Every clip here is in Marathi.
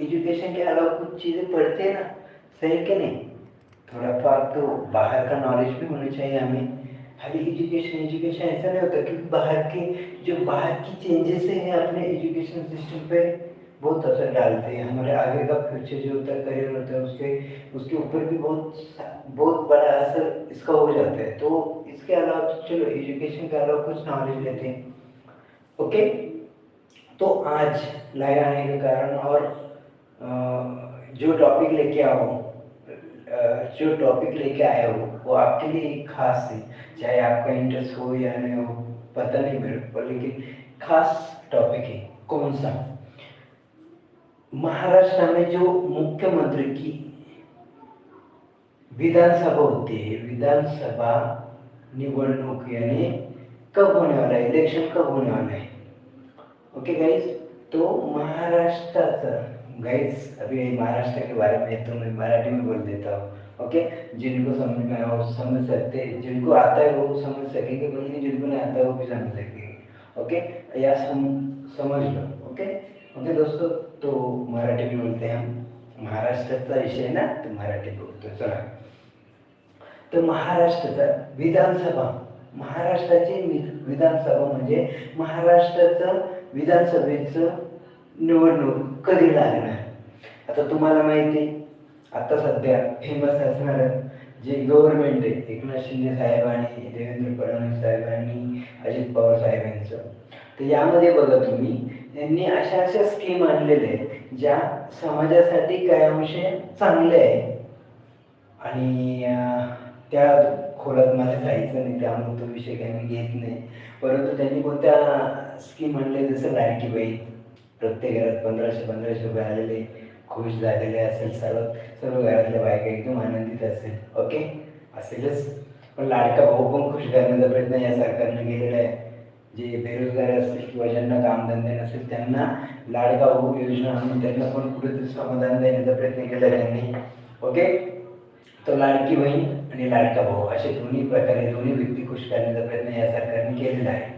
एजुकेशन के अलावा कुछ चीज़ें पढ़ते हैं ना, सही के नहीं? थोड़ा फार तो बाहर का नॉलेज भी होना चाहिए हमें। खाली एजुकेशन एजुकेशन ऐसा नहीं होता क्योंकि बाहर के, जो बाहर की चेंजेस हैं अपने एजुकेशन सिस्टम पे बहुत असर डालते हैं। हमारे आगे का फ्यूचर जो होता है करियर होता है, उसके उसके ऊपर भी बहुत बहुत बड़ा असर इसका हो जाता है। तो इसके अलावा, चलो एजुकेशन के अलावा कुछ नॉलेज लेते हैं। ओके तो आज लाए आने के कारण और जो टॉपिक लेके आओ जो टॉपिक लेके आए हो, वो आपके लिए एक खास है। चाहे आपका इंटरेस्ट हो या नहीं हो, पता नहीं मेरे को, लेकिन खास टॉपिक है। कौन सा? महाराष्ट्र में जो मुख्यमंत्री की विधानसभा होती है, विधानसभा निवडणूक, यानी कब होने वाला है? इलेक्शन कब होने वाला है? ओके गाइज तो महाराष्ट्र गाइज अभी महाराष्ट्र के बारे में तो मैं मराठी में बोल देता हूँ. ओके जिनको समझ में आया समझ सकते जिनको आता है वो समझ सकेंगे बल्कि जिनको नहीं आता है वो भी समझ सकेंगे. ओके या सम समझ लो. ओके ओके दोस्तों तो मराठी में बोलते हैं हम. महाराष्ट्राचा विषय आहे ना तो मराठी बोलतो चला. तर महाराष्ट्राचा विधानसभा. महाराष्ट्राची वि- विधानसभा म्हणजे महाराष्ट्राचं विधानसभेचं निवडणूक कधी लागणार? आता तुम्हाला माहिती आहे आता सध्या फेमस असणारं जे गव्हर्नमेंट आहे एकनाथ शिंदे साहेब आणि देवेंद्र फडणवीस साहेब आणि अजित पवार साहेब यांचं तर यामध्ये बघा तुम्ही यांनी अशा अशा स्कीम आणलेल्या आहेत ज्या समाजासाठी काही अंश चांगले आहे आणि त्या खोलात मला जायचं नाही त्यामुळे तो विषय काही मी घेत नाही. परंतु त्यांनी कोणत्या स्कीम आणले? जसं लाडकी बाई प्रत्येक घरात पंधराशे पंधराशे रुपये आलेले खुश झालेले असेल सर्व सर्व घरातल्या बायका एकदम आनंदित असेल. ओके असेलच. पण लाडका भाऊ पण खुश करण्याचा प्रयत्न या सरकारनं केलेला आहे. जे बेरोजगार असतील किंवा ज्यांना कामधंदे नसेल त्यांना लाडका भाऊ योजना आणून त्यांना पण कुठेतरी समाधान देण्याचा प्रयत्न केला त्यांनी. ओके तो लाडकी बहीण आणि लाडका भाऊ असे दोन्ही प्रकारे दोन्ही व्यक्ती खुश करण्याचा प्रयत्न या सरकारने केलेला आहे.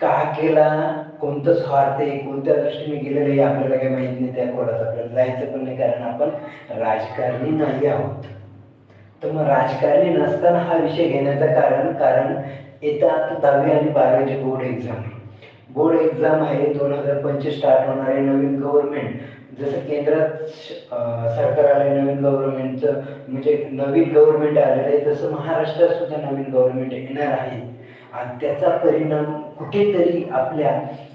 का केला? कोणतं स्वार्थ आहे कोणत्या दृष्टीने गेलेलं आहे आपल्याला काही माहीत नाही त्या कोणाचं आपल्याला जायचं पण नाही कारण आपण राजकारणी नाही आहोत. तर मग राजकारणी नसताना हा विषय घेण्याचं कारण कारण येत्या आता दहावी आणि बारावीची बोर्ड एक्झाम आहे. बोर्ड एक्झाम आहे दोन हजार पंचवीस स्टार्ट होणार आहे नवीन गव्हर्नमेंट जसं केंद्रात सरकार आलं नवीन गव्हर्नमेंटचं म्हणजे नवीन गव्हर्नमेंट आलेलं आहे तसं महाराष्ट्रात सुद्धा नवीन गव्हर्नमेंट येणार आहे. आणि त्याचा परिणाम कुठेतरी आपल्या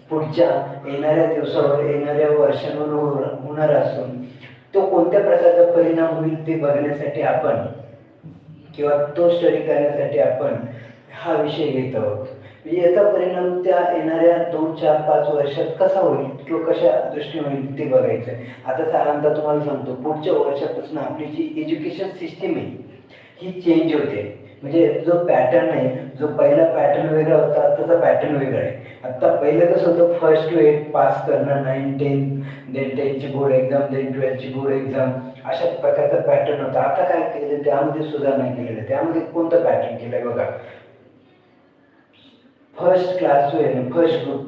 पुढच्या येणाऱ्या दिवसावर येणाऱ्या वर्षांवर होणार असून तो कोणत्या प्रकारचा परिणाम होईल ते बघण्यासाठी आपण किंवा तो स्टडी करण्यासाठी आपण हा विषय घेत आहोत. म्हणजे याचा परिणाम त्या येणाऱ्या दोन चार पाच वर्षात कसा होईल? किंवा कशा दृष्टीने होईल ते बघायचं आहे आता साधारणतः तुम्हाला सांगतो पुढच्या वर्षापासून आपली जी एज्युकेशन सिस्टीम आहे ही चेंज होते. म्हणजे जो पॅटर्न आहे जो पहिला पॅटर्न वेगळा होता आत्ताचा पॅटर्न वेगळा आहे. आत्ता पहिलं कसं होतं फर्स्ट टू एट पास करणं नाईन टेन देन टेनची बोर्ड एक्झाम देन ट्वेल्थची बोर्ड एक्झाम अशा प्रकारचा पॅटर्न होता. आता काय केलं त्यामध्ये सुधारणा केलेलं त्यामध्ये कोणतं पॅटर्न केलं आहे बघा? फर्स्ट क्लास जो आहे ना फर्स्ट ग्रुप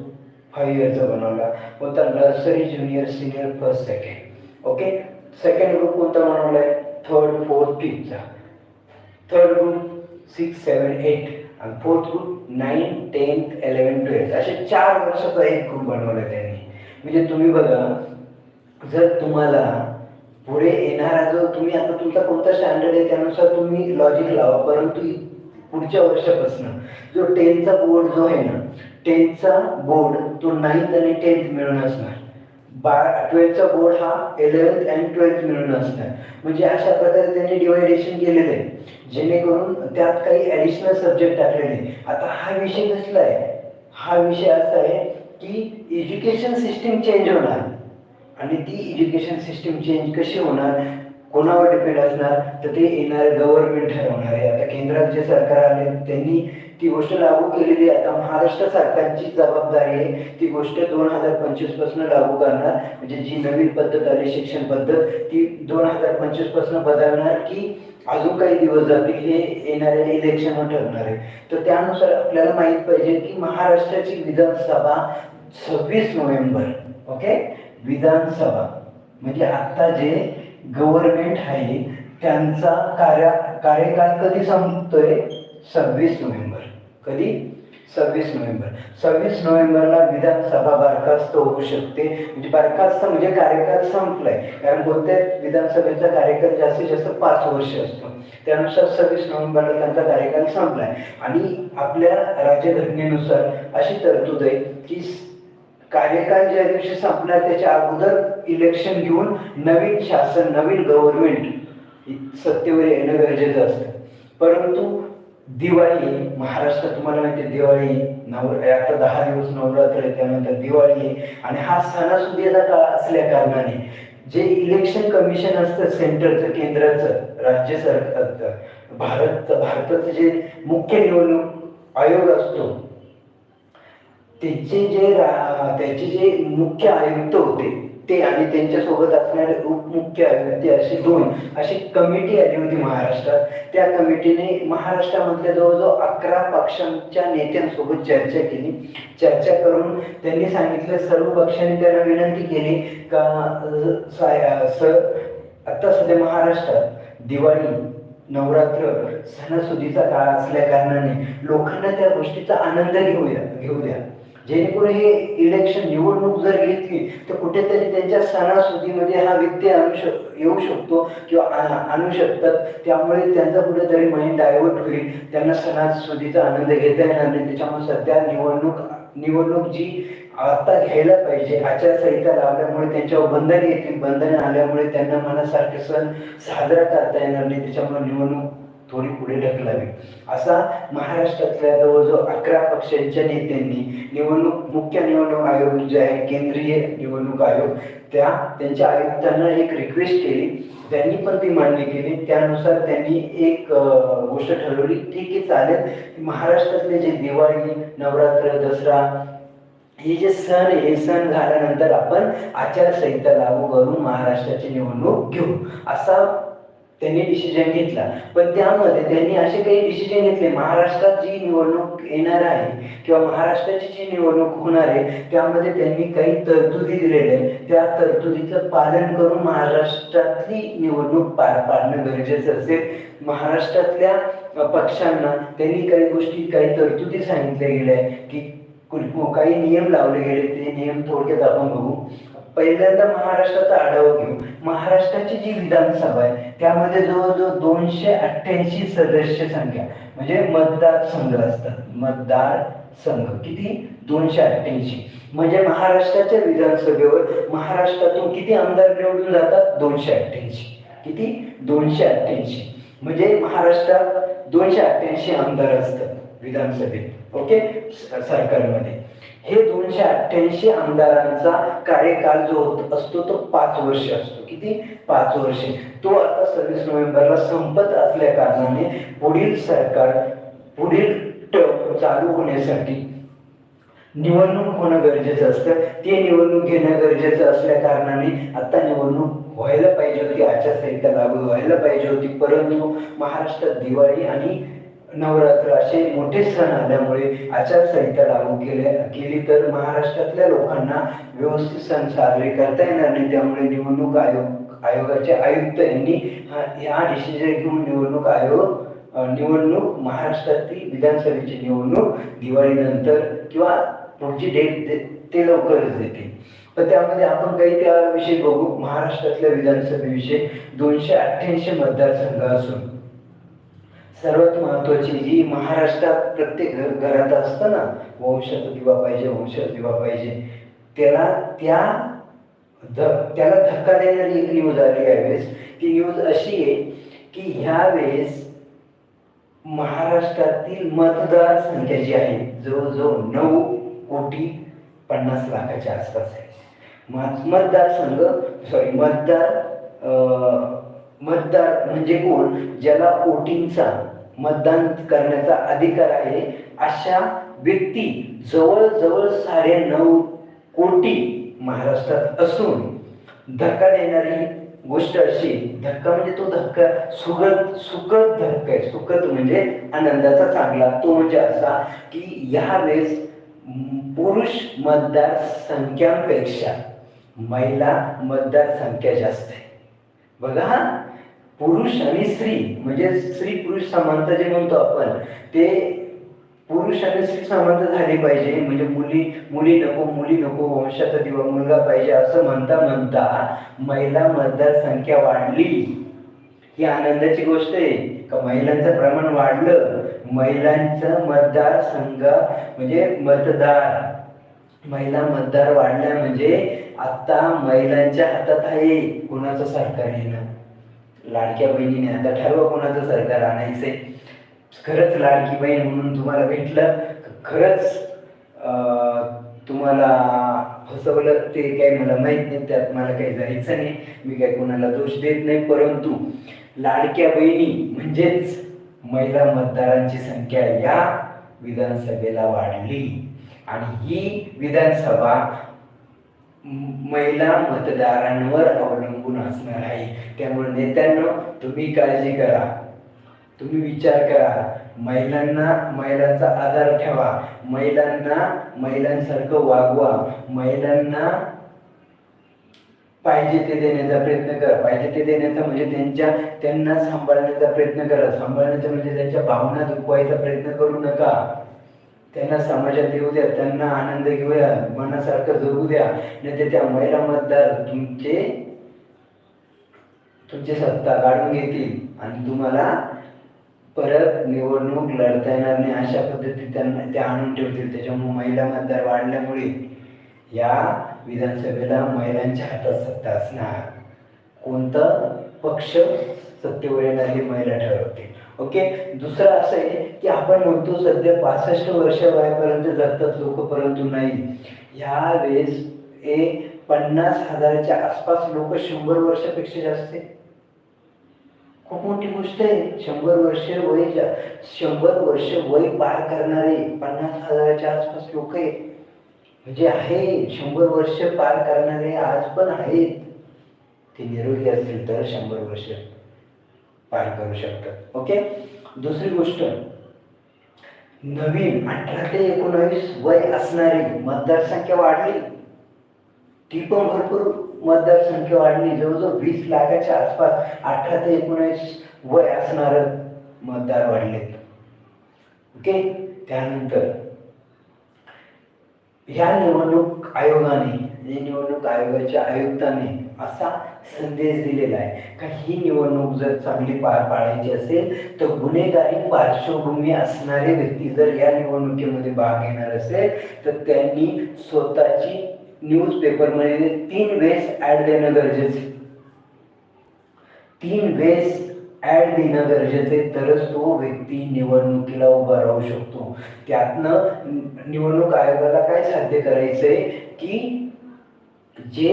फाईव्ह इयरचा बनवला. कोणता nursery junior senior first second okay second group कोणता बनवला आहे? Third fourth फिफ्थचा third group six seven eight आणि fourth group nine tenth eleven twelfth असे चार वर्षाचा एक ग्रुप बनवला त्यांनी. म्हणजे तुम्ही बघा जर तुम्हाला पुढे येणारा जो तुम्ही आता तुमचा कोणता स्टँडर्ड आहे त्यानुसार तुम्ही लॉजिक लावा परंतु पुढच्या वर्षापासून. जो टेनचा बोर्ड जो आहे ना टेनचा बोर्ड तो नाईन्थ आणि टेन्थ मिळून असणार. बारा ट्वेल्थचा बोर्ड हा इलेवन्थ अँड ट्वेल्थ मिळून असणार. म्हणजे अशा प्रकारे त्यांनी डिवायडेशन केलेलं आहे. जेणेकरून त्यात काही ॲडिशनल सब्जेक्ट टाकलेले आता हा विषय कसला आहे? हा विषय असा आहे की एज्युकेशन सिस्टीम चेंज होणार. आणि ती एज्युकेशन सिस्टीम चेंज कशी होणार? कोणावर डिपेंड असणार तर ते येणारे गव्हर्नमेंट ठरवणार. आहे आता केंद्रात जे सरकार आले त्यांनी ती गोष्ट लागू केलेली आहे. आता महाराष्ट्र सरकारची जबाबदारी आहे ती गोष्ट दोन हजार पंचवीसपासून लागू करणार. म्हणजे जी नवीन पद्धत आली शिक्षण पद्धत ती दोन हजार पंचवीसपासून बदलणार की अजून काही दिवस जातील हे येणाऱ्या इलेक्शनवर ठरणार आहे. तर त्यानुसार आपल्याला माहीत पाहिजे की महाराष्ट्राची विधानसभा सव्वीस नोव्हेंबर ओके विधानसभा. म्हणजे आता जे गव्हर्नमेंट आहे त्यांचा कार्य कार्यकाल कधी संपतोय? सव्वीस नोव्हेंबर. कधी? सव्वीस नोव्हेंबर. सव्वीस नोव्हेंबरला विधानसभा बरखास्त होऊ शकते. म्हणजे बरखास्त म्हणजे कार्यकाल संपलाय. कारण कोणत्या विधानसभेचा कार्यकाल जास्तीत जास्त पाच वर्ष असतो. त्यानुसार सव्वीस नोव्हेंबरला त्यांचा कार्यकाल संपलाय. आणि आपल्या राज्यघटनेनुसार अशी तरतूद आहे की कार्यकाल ज्या दिवशी संपला त्याच्या अगोदर इलेक्शन घेऊन नवीन शासन नवीन गव्हर्नमेंट सत्तेवर येणं गरजेचं असतं. परंतु दिवाळी महाराष्ट्रात तुम्हाला माहिती दिवाळी नवर आता दहा दिवस नवरात्र आहे त्यानंतर दिवाळी आहे. आणि हा सणासुदीचा काळ असल्या कारणाने जे इलेक्शन कमिशन असतं सेंटरचं केंद्राचं राज्य सरकारचं भारत भारताचं जे मुख्य निवडणूक आयोग असतो त्यांचे जे रा- त्याचे जे मुख्य आयुक्त होते ते आणि त्यांच्यासोबत असणारे उपमुख्य आयुक्त असे दोन अशी कमिटी आली होती महाराष्ट्रात. त्या कमिटीने महाराष्ट्रामधल्या जवळजवळ अकरा पक्षांच्या नेत्यांसोबत चर्चा केली. चर्चा करून त्यांनी सांगितलं सर्व पक्षांनी त्यांना विनंती केली का साय- स आता सध्या महाराष्ट्रात दिवाळी नवरात्र सणासुदीचा काळ असल्या कारणाने लोकांना त्या गोष्टीचा आनंद घेऊया घेऊ द्या. जेणेकरून हे इलेक्शन निवडणूक जर घेतली तर कुठेतरी त्यांच्या सणासुदीमध्ये हा व्यक्ती आणू शक येऊ शकतो किंवा आणू शकतात. त्यामुळे त्यांचा कुठेतरी माइंड डायव्हर्ट होईल. त्यांना सणासुदीचा आनंद घेता येणार नाही. त्याच्यामुळे सध्या निवडणूक निवडणूक जी आता घ्यायला पाहिजे आचारसंहिता लावल्यामुळे त्यांच्यावर बंधने येतील. बंधने आल्यामुळे त्यांना मनासारखे सण साजरा करता येणार नाही. त्याच्यामुळे निवडणूक थोडी पुढे ढकलावी. असा महाराष्ट्रातल्या जवळजवळ अकरा पक्षांच्या नेत्यांनी निवडणूक मुख्य निवडणूक आयोग जे आहे केंद्रीय निवडणूक आयोग. त्या त्यांच्या आयुक्तांना एक रिक्वेस्ट केली. त्यांनी पण ती मान्य केली. त्यानुसार त्यांनी एक गोष्ट ठरवली. ठीक आहे चालेल. महाराष्ट्रातले जे दिवाळी नवरात्र दसरा हे जे सण आहे हे सण झाल्यानंतर आपण आचारसंहिता लागू करून महाराष्ट्राची निवडणूक घेऊ. असा त्यांनी डिसिजन घेतला. पण त्यामध्ये त्यांनी असे काही डिसिजन घेतले. महाराष्ट्रात जी निवडणूक येणार आहे किंवा महाराष्ट्राची जी निवडणूक होणार आहे त्यामध्ये त्यांनी काही तरतुदी दिलेल्या आहेत. त्या तरतुदीचं पालन करून महाराष्ट्रातली निवडणूक पार पाडणं गरजेचं असेल. महाराष्ट्रातल्या पक्षांना त्यांनी काही गोष्टी काही तरतुदी सांगितल्या गेल्या की काही नियम लावले गेले ते नियम थोडक्यात आपण बघू. पहिल्यांदा महाराष्ट्राचा आढावा घेऊ. महाराष्ट्राची जी विधानसभा आहे त्यामध्ये जवळजवळ दोनशे अठ्ठ्याऐंशी सदस्य संख्या म्हणजे मतदार संघ असतात. मतदार संघ. किती? दोनशे अठ्ठ्याऐंशी. म्हणजे महाराष्ट्राच्या विधानसभेवर महाराष्ट्रातून किती आमदार निवडून जातात? दोनशे अठ्ठ्याऐंशी. किती? दोनशे अठ्ठ्याऐंशी. म्हणजे महाराष्ट्रात दोनशे अठ्ठ्याऐंशी आमदार असतात विधानसभेत. ओके? सरकारमध्ये. हे दोनशे अठ्ठ्याऐंशी आमदारांचा कार्यकाल जो होत असतो तो पाच वर्ष असतो. किती? पाच वर्षे. तो आता सव्वीस नोव्हेंबरला संपत असल्या कारणाने पुढील सरकार पुढील टर्म चालू होण्यासाठी निवडणूक होणं गरजेचं असतं. ते निवडणूक घेणं गरजेचं असल्या कारणाने आता निवडणूक व्हायला पाहिजे होती आचारसंहिता लागू व्हायला पाहिजे होती. परंतु महाराष्ट्रात दिवाळी आणि नवरात्र असे मोठे सण आल्यामुळे आचारसंहिता लागू केले केली तर महाराष्ट्रातल्या लोकांना व्यवस्थित सण साजरे करता येणार नाही. त्यामुळे निवडणूक आयोग आयोगाचे आयुक्त यांनी हा डिसिजन घेऊन निवडणूक आयोग निवडणूक महाराष्ट्रातील विधानसभेची निवडणूक दिवाळीनंतर किंवा पुढची डेट ते लवकरच देते. तर त्यामध्ये आपण काही त्याविषयी बघू. महाराष्ट्रातल्या विधानसभेविषयी दोनशे अठ्ठ्याऐंशी मतदारसंघ असून सर्वात महत्वाची जी महाराष्ट्रात प्रत्येक घर घरात असतं ना वंशाचा दिवा पाहिजे वंशाचा दिवा पाहिजे. त्याला त्या ध त्याला धक्का देणारी एक न्यूज आली यावेळेस. ती न्यूज अशी आहे की ह्यावेळेस महाराष्ट्रातील मतदार संख्या जी आहे जवळजवळ नऊ कोटी पन्नास लाखाच्या आसपास आहे. मतदार मतदारसंघ सॉरी मतदार मतदार म्हणजे कोण? ज्याला वोटिंगचा मतदान करण्याचा अधिकार आहे अशा व्यक्ती जवळजवळ साडे नऊ कोटी महाराष्ट्रात असून धक्का देणारी गोष्ट अशी धक्का म्हणजे तो धक्का सुखद सुखद धक्का आहे. सुखद म्हणजे आनंदाचा चांगला. तो म्हणजे असा की यावेळेस वेळेस पुरुष मतदार संख्यांपेक्षा महिला मतदार संख्या जास्त आहे. बघा पुरुष आणि स्त्री म्हणजे स्त्री पुरुष समानता जे म्हणतो आपण ते पुरुष आणि स्त्री समानता झाली पाहिजे. म्हणजे मुली मुली नको मुली नको वंशाचा दिवा मुलगा पाहिजे असं म्हणता म्हणता महिला मतदारसंख्या वाढली. ही आनंदाची गोष्ट आहे. का महिलांचं प्रमाण वाढलं? महिलांचं मतदारसंघ म्हणजे मतदार महिला मतदार वाढल्या म्हणजे आता महिलांच्या हातात आहे. कोणाचं सरकार येणं लाडक्या बहिणीने आता ठरवा कोणाचं सरकार आणायचंय. खरंच लाडकी बहीण म्हणून तुम्हाला भेटलं खरंच तुम्हाला फसवलं ते काही मला माहीत नाही त्यात मला काही जायचं नाही. मी काही कोणाला दोष देत नाही परंतु लाडक्या बहिणी म्हणजेच महिला मतदारांची संख्या या विधानसभेला वाढली. आणि ही विधानसभा महिला मतदारांवर अवलंबून असणार आहे. त्यामुळे नेत्यांना तुम्ही काळजी करा. तुम्ही विचार करा. महिलांना महिलांचा आधार ठेवा. महिलांना महिलांसारखं वागवा. महिलांना पाहिजे ते देण्याचा प्रयत्न करा. पाहिजे ते देण्याचा म्हणजे त्यांच्या त्यांना सांभाळण्याचा प्रयत्न करा. सांभाळण्याचा म्हणजे त्यांच्या भावना दुखवायचा प्रयत्न करू नका. त्यांना समाजात येऊ द्या त्यांना आनंद घेऊया मनासारखं जगू द्या. नाही तर त्या महिला मतदार तुमचे तुमची सत्ता काढून घेतील आणि तुम्हाला परत निवडणूक लढता येणार नाही अशा पद्धतीत त्यांना ते आणून ठेवतील. त्याच्यामुळे महिला मतदार वाढल्यामुळे या विधानसभेला महिलांच्या हातात सत्ता असणार. कोणता पक्ष सत्तेवर येणार हे महिला ठरवतील. ओके? दुसरं असं आहे की आपण म्हणतो सध्या पासष्ट वर्ष वयापर्यंत जगतात लोक परंतु नाही. ह्या वेळेस हे पन्नास हजाराच्या आसपास लोक शंभर वर्षापेक्षा जास्त खूप मोठी गोष्ट आहे. शंभर वर्ष वय शंभर वर्ष वय पार करणारे पन्नास हजाराच्या आसपास लोक आहे म्हणजे आहे शंभर वर्ष पार करणारे आज पण आहेत. ते निरोगी असतील तर शंभर वर्ष. पार करू शकतात. ओके दुसरी गोष्ट नवीन अठरा ते एकोणावीस वय असणारी मतदारसंख्या वाढली. ती पण भरपूर मतदारसंख्या वाढली. जवळजवळ वीस लाखाच्या आसपास अठरा ते एकोणावीस वय असणार मतदार वाढलेत. ओके त्यानंतर ह्या निवडणूक आयोगाने या निवडणूक आयोगाच्या आयुक्ताने असा संदेश दिलेला आहे. का ही निवडणूक जर चांगली पार पाडायची असेल तर गुन्हेगारी पार्श्वभूमी असणारे व्यक्ती जर या निवडणुकीमध्ये भाग घेणार असेल तर त्यांनी स्वतःची न्यूज पेपरमध्ये तीन वेळेस ॲड देणं गरजेचं तीन वेळेस ॲड देणं गरजेचं तरच तो व्यक्ती निवडणुकीला उभा राहू शकतो. त्यातनं निवडणूक आयोगाला काय साध्य करायचं आहे की जे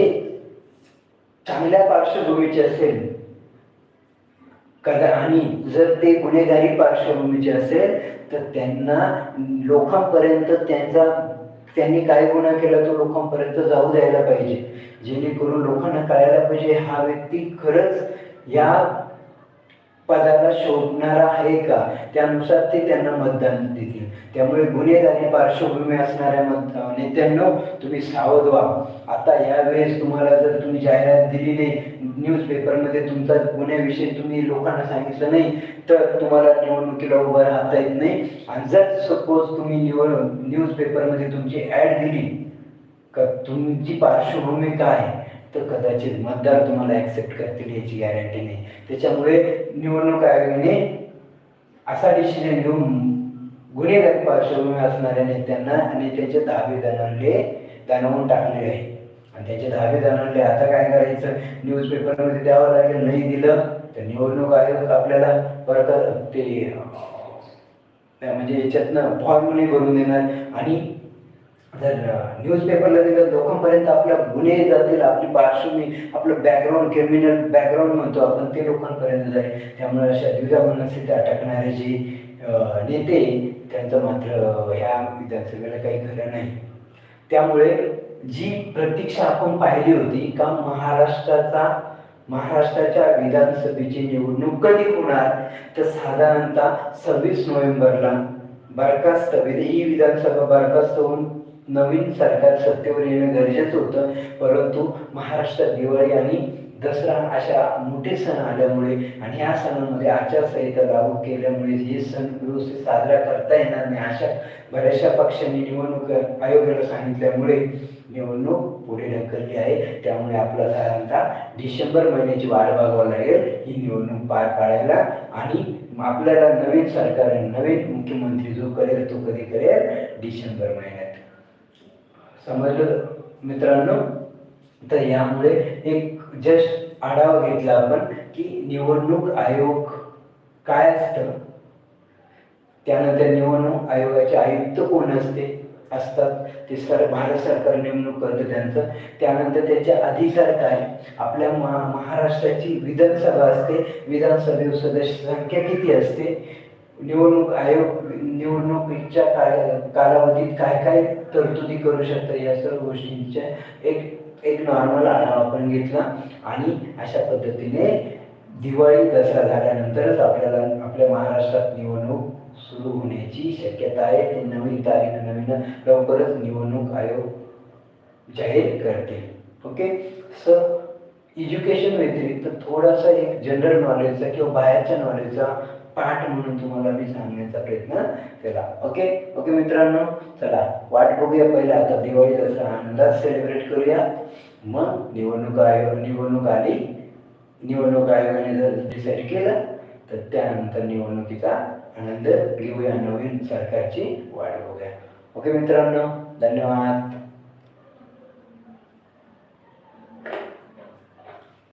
चांगल्या पार्श्वभूमीचे असेल कदा आणि जर ते गुन्हेगारी पार्श्वभूमीचे असेल तर त्यांना लोकांपर्यंत त्यांचा त्यांनी काय गुन्हा केला तो लोकांपर्यंत जाऊ द्यायला पाहिजे. जेणेकरून लोकांना कळायला पाहिजे हा व्यक्ती खरंच या पदाला शोधणारा आहे का? त्यानुसार ते त्यांना मतदान देतील. त्यामुळे गुन्हेगारी पार्श्वभूमी असणाऱ्या मत नेत्यांनो तुम्ही सावध व्हा. आता यावेळेस तुम्हाला जर तुम्ही जाहिरात दिली नाही न्यूजपेपरमध्ये तुमचा गुन्ह्याविषयी तुम्ही लोकांना सांगितलं नाही तर तुम्हाला निवडणुकीला उभं राहता येत नाही. आणि जर सपोज तुम्ही निवड न्यूजपेपरमध्ये तुमची ॲड दिली का तुमची पार्श्वभूमी काय आहे? तर कदाचित मतदार तुम्हाला ॲक्सेप्ट करतील याची गॅरंटी नाही. त्याच्यामुळे निवडणूक आयोगाने असा डिसिजन घेऊन गुन्हेगारी पार्श्वभूमी असणाऱ्या नेत्यांना आणि त्यांचे दहावे दणानले जाणवून टाकले आहे. आणि त्याचे दहावे दणानले आता काय करायचं? न्यूज पेपरमध्ये द्यावं लागेल नाही दिलं तर निवडणूक आयोग आपल्याला परत ते म्हणजे याच्यातनं फॉर्म भरून देणार. आणि जर न्यूजपेपरला दिलं लोकांपर्यंत आपल्या गुन्हे जातील आपली पार्श्वभूमी आपलं बॅकग्राऊंड क्रिमिनल बॅकग्राऊंड म्हणतो आपण ते लोकांपर्यंत जाईल. त्यामुळे अशा द्विधा मनस्थिती अटकणारे जे नेते त्यांचं मात्र ह्या विधानसभेला काही खरं नाही. त्यामुळे जी प्रतीक्षा आपण पाहिली होती का महाराष्ट्राचा महाराष्ट्राच्या विधानसभेची निवडणूक कधी होणार तर साधारणतः सव्वीस नोव्हेंबरला बरखास्त ही विधानसभा बरखास्त होऊन नवीन सरकार सत्तेवर येणं गरजेचं होतं. परंतु महाराष्ट्रात दिवाळी आणि दसरा अशा मोठे सण आल्यामुळे आणि ह्या सणांमध्ये आचारसंहिता लागू केल्यामुळे हे सण व्यवस्थित साजरा करता येणार नाही अशा बऱ्याचशा पक्षांनी निवडणूक आयोगाला सांगितल्यामुळे निवडणूक पुढे ढकलली आहे. त्यामुळे आपला साधारणतः डिसेंबर महिन्याची वाट बघावं लागेल. ही निवडणूक पार पाडायला आणि आपल्याला नवीन सरकार नवीन मुख्यमंत्री जो करेल तो कधी करेल? डिसेंबर महिन्यात. समजलं? मित्रांनो तर यामुळे एक जस्ट आढावा घेतला आपण की निवडणूक आयोग काय असतं? त्यानंतर निवडणूक आयोगाचे आयुक्त कोण असते? असतात. ते सर भारत सरकार नेमणूक करतं त्यांचं. त्यानंतर त्याचे अधिकार काय? आपल्या महा महाराष्ट्राची विधानसभा असते. विधानसभेत सदस्य संख्या किती असते? निवडणूक आयोग निवडणुकीच्या काळ कालावधीत काय काय तरतुदी करू शकतं या सर्व गोष्टींच्या एक एक नॉर्मल आढावा आपण घेतला आणि अशा पद्धतीने दिवाळी दसरा झाल्यानंतरच आपल्याला आपल्या महाराष्ट्रात निवडणूक सुरू होण्याची शक्यता आहे. ते नवीन तारीख नवीन लवकरच निवडणूक आयोग जाहीर करते ओके स एज्युकेशन व्यतिरिक्त थोडासा एक जनरल नॉलेजचा किंवा बाहेरच्या नॉलेजचा पाठ म्हणून तुम्हाला मी सांगण्याचा प्रयत्न केला. ओके ओके मित्रांनो चला वाट बघूया पहिला. आता दिवाळी असा आनंदात सेलिब्रेट करूया. मग निवडणूक आयोग निवडणूक आली. निवडणूक आयोगाने जर डिसाईड केलं तर त्यानंतर निवडणुकीचा आनंद घेऊया. नवीन सरकारची वाट बघूया. ओके मित्रांनो धन्यवाद.